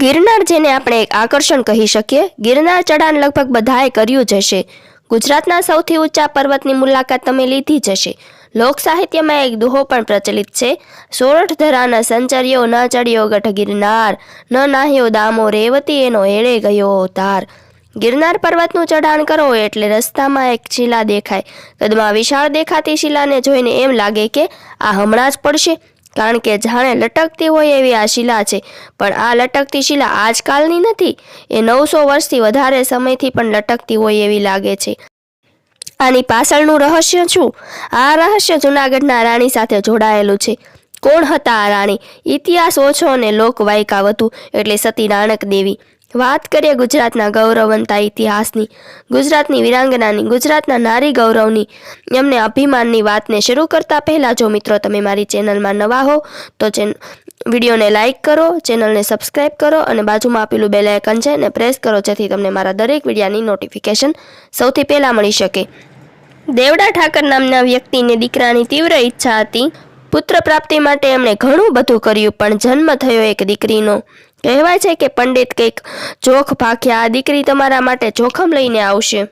ગિરનાર જેને આપણે એક આકર્ષણ કહી શકીએ, ગિરનાર ચઢાણ લગભગ બધાએ કર્યું જ હશે. ગુજરાતના સૌથી ઊંચા પર્વતની મુલાકાત તમે લીધી જ હશે. લોક સાહિત્યમાં એક દુહો પણ પ્રચલિત છે. સોરઠ ધરાના સંચર્યો, ન ચડ્યો ગઠ ગિરનાર, ન નાહ્યો દામો રેવતી, એનો એળે ગયો તાર. ગિરનાર પર્વતનું ચઢાણ કરો એટલે રસ્તામાં એક શિલા દેખાય. કદમાં વિશાળ દેખાતી શિલાને જોઈને એમ લાગે કે આ હમણાં જ પડશે. કારણ કે જાણે લટકતી હોય એવી આ શિલા છે. પણ આ લટકતી શિલા આજકાલની નથી. એ નવસો વર્ષથી વધારે સમયથી પણ લટકતી હોય એવી લાગે છે. આની પાછળનું રહસ્ય શું? આ રહસ્ય જૂનાગઢના રાણી સાથે જોડાયેલું છે. કોણ હતા આ રાણી? ઇતિહાસ ઓછો અને લોકવાયકા વધુ, એટલે સતી નાણક દેવી. વાત કરીએ ગુજરાતના ગૌરવવંતા ઇતિહાસની. ગુજરાતની વિરાંગનાની, ગુજરાતના નારી ગૌરવની, એમને અભિમાનની વાતને શરૂ કરતા પહેલાં જો મિત્રો તમે મારી ચેનલમાં નવા હો, તો ચેન, વિડીયોને લાઇક કરો, ચેનલને સબસ્ક્રાઇબ કરો અને બાજુમાં આપેલું બેલ આઇકન છે એને પ્રેસ કરો, જેથી તમને મારા દરેક વિડીયાની નોટિફિકેશન સૌથી પહેલાં મળી શકે. દેવડા ઠાકર નામના વ્યક્તિને દીકરાની તીવ્ર ઈચ્છા હતી. પુત્ર પ્રાપ્તિ માટે એમણે ઘણું બધું કર્યું, પણ જન્મ થયો એક દીકરીનો. કહેવાય છે કે પંડિત કંઈક જોખ ભાખ્યા આ દીકરી તમારા માટે જોખમ લઈને આવશે.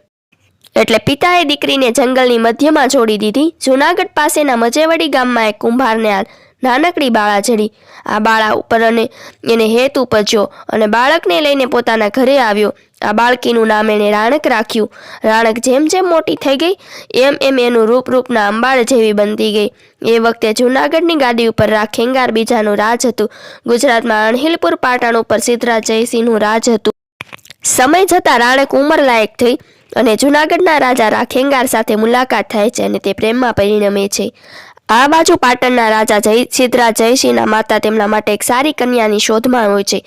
એટલે પિતાએ દીકરીને જંગલની મધ્યમાં છોડી દીધી. જૂનાગઢ પાસેના મજેવડી ગામમાં એક કુંભારને આ નાનકડી બાળા જડી આ બાળા ઉપર અને એને હેત ઉપજ્યો અને બાળકને લઈને પોતાના ઘરે આવ્યો. આ બાળકીનું નામ એણે રાણક રાખ્યું. રાણક જેમ જેમ મોટી થઈ ગઈ, એમ એમ એનું રૂપ રૂપના અંબાળ જેવી બનતી ગઈ. એ વખતે જૂનાગઢની ગાદી ઉપર રાખેંગાર બીજાનું રાજ હતું. ગુજરાતમાં અણહિલપુર પાટણ ઉપર સિદ્ધરાજ જયસિંહનું રાજ હતું. સમય જતાં રાણક ઉંમર લાયક થઈ અને જૂનાગઢના રાજા રાખેંગાર સાથે મુલાકાત થાય છે અને તે પ્રેમમાં પરિણમે છે. આ બાજુ પાટણના રાજા જય, સિદ્ધરાજ જયસિંહના માતા તેમના માટે એક સારી કન્યાની શોધમાં હોય છે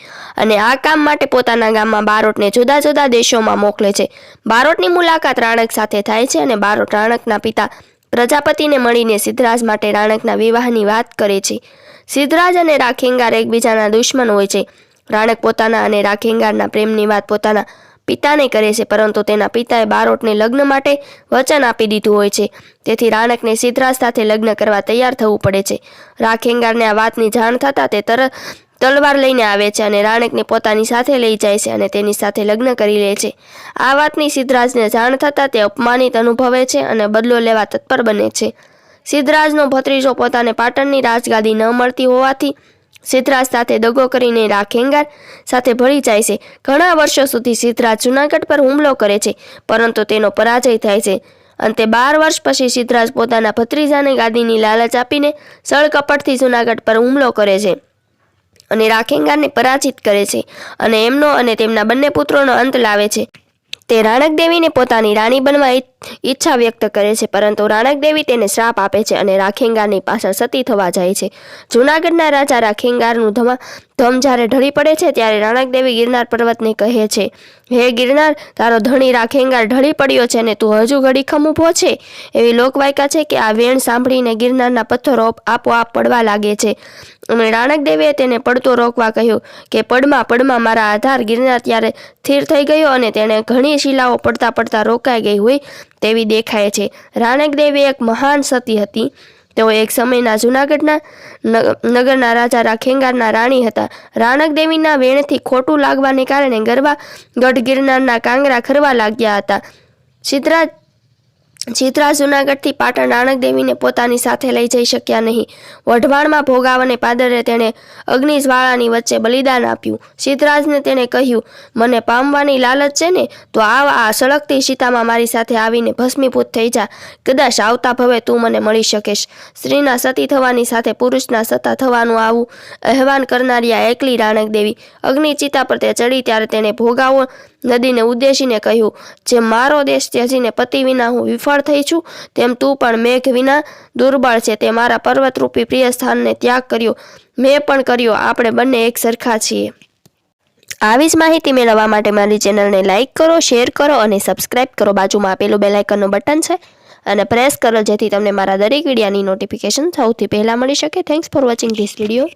અને આ કામ માટે પોતાના ગામમાં બારોટને જુદા જુદા દેશોમાં મોકલે છે. બારોટની મુલાકાત રાણક સાથે થાય છે અને બારોટ રાણકના પિતા પ્રજાપતિને મળીને સિદ્ધરાજ માટે રાણકના વિવાહની વાત કરે છે. સિદ્ધરાજ અને રાખેંગાર એકબીજાના દુશ્મન હોય છે. રાણક પોતાના અને રાખેંગારના પ્રેમની વાત પોતાના પિતાને કરે છે, પરંતુ તેના પિતાએ બારોટને લગ્ન માટે વચન આપી દીધું હોય છે. તેથી રાણકને સિદ્ધરાજ સાથે લગ્ન કરવા તૈયાર થવું પડે છે. રાખેંગારને આ વાતની જાણ થતાં તે તરત તલવાર લઈને આવે છે અને રાણકને પોતાની સાથે લઈ જાય છે અને તેની સાથે લગ્ન કરી લે છે. આ વાતની સિદ્ધરાજને જાણ થતાં તે અપમાનિત અનુભવે છે અને બદલો લેવા તત્પર બને છે. સિદ્ધરાજનો ભત્રીજો પોતાને પાટણની રાજગાદી ન મળતી હોવાથી સિદ્ધરાજ સાથે દગો કરીને રાખેંગાર સાથે ભળી જાય છે. ઘણા વર્ષો સુધી સિદ્ધરાજ જૂનાગઢ પર હુમલો કરે છે, પરંતુ તેનો પરાજય થાય છે. અંતે બાર વર્ષ પછી સિદ્ધરાજ પોતાના ભત્રીજાને ગાદીની લાલચ આપીને સળકપટથી જૂનાગઢ પર હુમલો કરે છે અને રાખેંગારને પરાજિત કરે છે અને એમનો અને તેમના બંને પુત્રોનો અંત લાવે છે. તે રાણક દેવીને પોતાની રાણી બનવા ઈચ્છા વ્યક્ત કરે છે, પરંતુ રાણક દેવી તેને શ્રાપ આપે છે અને રાખેંગારની પાછળ સતી થવા જાય છે. જૂનાગઢના રાજા રાખેંગારનું ધમા, ધમ જ્યારે ઢળી પડે છે ત્યારે રાણક દેવી ગિરનાર પર્વતને કહે છે, હે ગિરનાર, તારો ધણી રાખેંગાર ઢળી પડ્યો છે ને તું હજુ ઘડી ખમ ઊભો છે એવી લોકવાયકા છે કે આ વેણ સાંભળીને ગિરનારના પથ્થરો આપોઆપ પડવા લાગે છે. અને રાણકદેવીએ તેને પડતો રોકવા કહ્યું કે પડમાં પડમાં મારા આધાર ગિરનાર ત્યારે સ્થિર થઈ ગયો અને તેણે ઘણી શિલાઓ પડતા પડતા રોકાઈ ગઈ હોય તેવી દેખાય છે. રાણકદેવી એક મહાન સતી હતી. તેઓ એક સમયના જૂનાગઢના નગ- નગરના રાજા રાખેંગારના રાણી હતા. રાણકદેવીના વેણથી ખોટું લાગવાને કારણે ગરબા ગઢ ગિરનારના કાંગરા ખરવા લાગ્યા હતા. સિદ્ધરાજ સિદ્ધરાજ જૂનાગઢથી પાટણ નાણક દેવીને પોતાની સાથે લઈ જઈ શક્યા નહીં. વઢવાણમાં ભોગાવને પાદરે તેણે અગ્નિજ્વાળાની વચ્ચે બલિદાન આપ્યું. ચિત્રાજને તેણે કહ્યું, મને પામવાની લાલચ છે ને, તો આવા આ સળગતી સીતામાં મારી સાથે આવીને ભસ્મીભૂત થઈ જા. કદાચ આવતા ભવે તું મને મળી શકીશ. સ્ત્રીના સતી થવાની સાથે પુરુષના સતા થવાનું આવું અહેવાન કરનારી આ એકલી રાણક દેવી અગ્નિ ચિતા પર તે ચડી ત્યારે તેણે ભોગાવો નદીને ઉદ્દેશીને કહ્યું જેમ મારો દેશ ત્યજીને પતિ વિના હું વિફળ થઈ છું, તેમ તું પણ મેઘ વિના દુર્બળ છે. તે મારા પર્વતરૂપી પ્રિય સ્થાનને ત્યાગ કર્યો. મેં પણ કર્યો. આપણે બંને એક સરખા છીએ. આવી જ માહિતી મેળવવા માટે મારી ચેનલને લાઇક કરો, શેર કરો અને સબસ્ક્રાઇબ કરો. બાજુમાં આપેલું બેલાઇકનનું બટન છે અને પ્રેસ કરો, જેથી તમને મારા દરેક વિડીયાની નોટિફિકેશન સૌથી પહેલાં મળી શકે. Thanks for watching this video